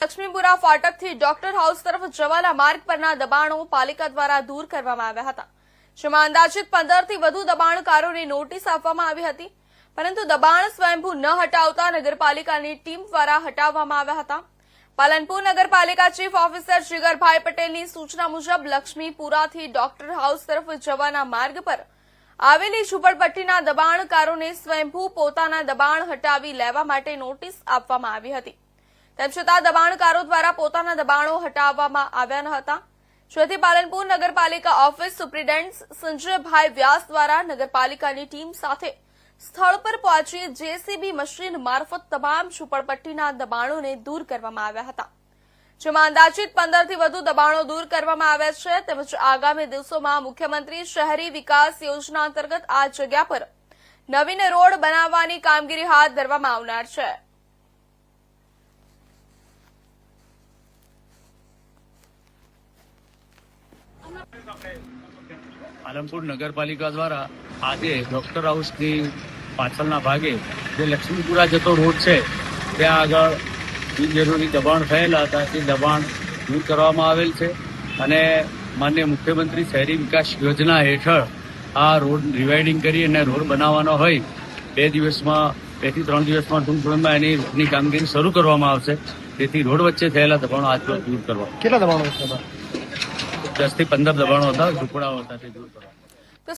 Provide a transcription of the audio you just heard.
Laxmipura ફાટકથી doctor house તરફ જવાના માર્ગ પરના દબાણો પાલિકા દ્વારા દૂર કરવામાં આવ્યા હતા. જેમાં અંદાજિત પંદરથી વધુ દબાણકારોને નોટિસ આપવામાં આવી હતી. પરંતુ દબાણ સ્વયંભૂ ન હટાવતા નગરપાલિકાની ટીમ દ્વારા હટાવવામાં આવ્યા હતા. પાલનપુર નગરપાલિકા ચીફ ઓફિસર જીગરભાઈ પટેલની સૂચના મુજબ લક્ષ્મીપુરાથી ડોક્ટર હાઉસ તરફ જવાના માર્ગ પર આવેલી ઝુંપડપટ્ટીના દબાણકારોને સ્વયંભૂ પોતાના દબાણ હટાવી લેવા માટે નોટિસ આપવામાં આવી હતી. તેમ છતાં દબાણકારો દ્વારા પોતાના દબાણો હટાવવામાં આવ્યા ન હતા. જેથી પાલનપુર નગરપાલિકા ઓફિસ સુપ્રિન્ટેન્ડન્ટ સંજયભાઈ વ્યાસ દ્વારા નગરપાલિકાની ટીમ સાથે સ્થળ પર પહોંચી જેસીબી મશીન મારફત તમામ ઝૂંપડપટ્ટીના દબાણોને દૂર કરવામાં આવ્યા હતા. જેમાં અંદાજિત પંદરથી વધુ દબાણો દૂર કરવામાં આવ્યા છે. તેમજ આગામી દિવસોમાં મુખ્યમંત્રી શહેરી વિકાસ યોજના અંતર્ગત આ જગ્યા પર નવીન રોડ બનાવવાની કામગીરી હાથ ધરવામાં આવનાર છે. પાલનપુર નગરપાલિકા દ્વારા આજે ડોક્ટર હાઉસની પાછળના ભાગે જે લક્ષ્મીપુરા જતો રોડ છે, ત્યાં આગળ બિનજરૂરી દબાણ થયેલા હતા. તે દબાણ દૂર કરવામાં આવેલ છે અને માન્ય મુખ્યમંત્રી શહેરી વિકાસ યોજના હેઠળ આ રોડ રિવાઇડિંગ કરી અને રોડ બનાવવાનો હોય, બે દિવસમાં, બેથી ત્રણ દિવસમાં ટૂંક સમયમાં એની રોડની કામગીરી શરૂ કરવામાં આવશે. તેથી રોડ વચ્ચે થયેલા દબાણો આજ દૂર કરવા. કેટલા દબાણો દસથી પંદર દબાણો હતા ઝૂંપડાઓ હતા તે દૂર કરવા.